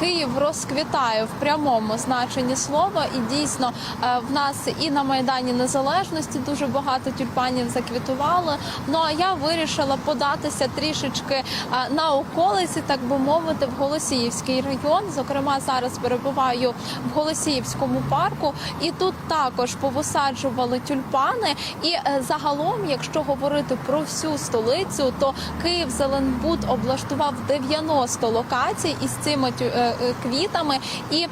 Київ розквітає в прямому значенні слова, і дійсно е, в нас і на майдані незалежності дуже багато тюльпанів заквітували. Ну а я вирішила податися трішечки е, на околиці, так би мовити, в Голосіївський район. Зокрема, зараз перебуваю в Голосіївському парку, і тут також повисаджували тюльпани. І е, загалом, якщо говорити про всю столицю, то Київ Зеленбуд облаштував 90 локацій із цими тю- е, е, квітами. І, е,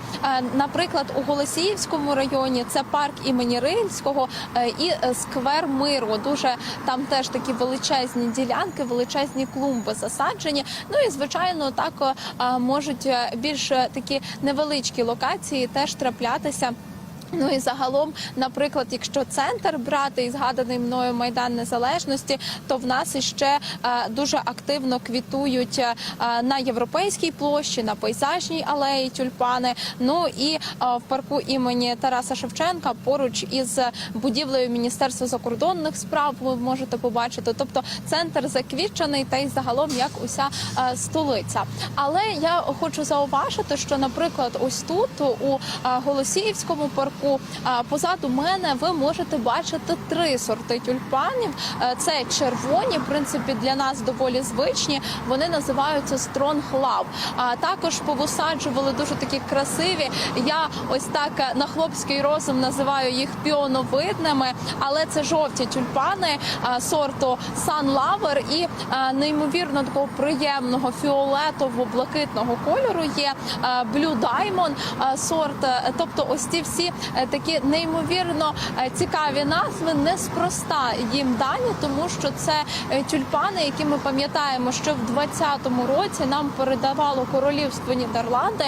наприклад, у Голосіївському районі це парк імені Рильського і сквер миру. Дуже там теж такі величезні ділянки, величезні клумби засаджені. Ну і звичайно, так можуть більш такі невеличкі локації теж траплятися. Ну і загалом, наприклад, якщо центр брати і згаданий мною майдан незалежності, то в нас іще е, дуже активно квітують е, на європейській площі, на пейзажній алеї тюльпани. Ну і е, в парку імені Тараса Шевченка поруч із будівлею Міністерства закордонних справ ви можете побачити. Тобто центр заквітчений та й загалом як уся столиця. Але я хочу зауважити, що, наприклад, ось тут у Голосіївському парку а, позаду мене ви можете бачити три сорти тюльпанів. Е, Це червоні, в принципі, для нас доволі звичні. Вони називаються Strong Love. А також повисаджували дуже такі красиві. Я ось так е, на хлопський розум називаю їх піоновидними, але це жовті тюльпани сорту Sun Lover і неймовірно такого приємного фіолетово-блакитного кольору є Blue Diamond сорт. Е, Тобто, ось ці всі е, такі неймовірно е, цікаві назви неспроста їм дані, тому що це е, тюльпани, які ми пам'ятаємо, що в 20-му році нам передавало королівство Нідерланди.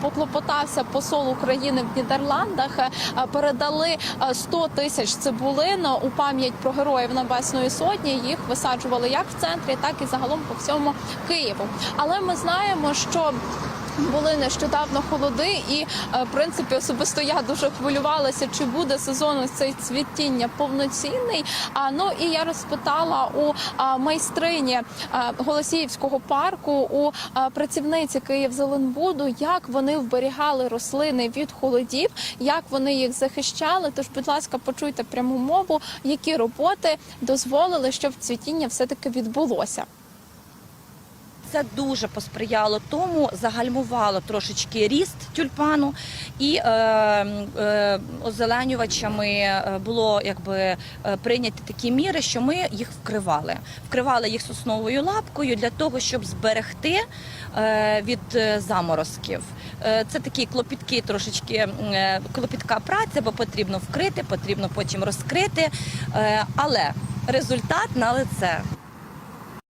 Поклопотався посол України в Нідерландах. е, Передали е, 100 тисяч цибулин у пам'ять про героїв Небесної Сотні. Їх висаджували як в центрі, так і загалом по всьому Києву. Але ми знаємо, що були нещодавно холоди, і е, в принципі особисто я дуже хвилювалася, чи буде сезон цей цвітіння повноцінний. А ну і я розпитала у майстрині Голосіївського парку у працівниці Київзеленбуду, як вони вберігали рослини від холодів, як вони їх захищали. Тож, будь ласка, почуйте пряму мову, які роботи дозволили, щоб цвітіння все таки відбулося. Це дуже посприяло тому, загальмувало трошечки ріст тюльпану, і е, е, озеленювачами е, було якби е, прийняті такі міри, що ми їх вкривали. Вкривали їх сосновою лапкою для того, щоб зберегти е, від е, заморозків. Це такі клопітки, трошечки клопітка праця, бо потрібно вкрити, потрібно потім розкрити. Але результат на лице.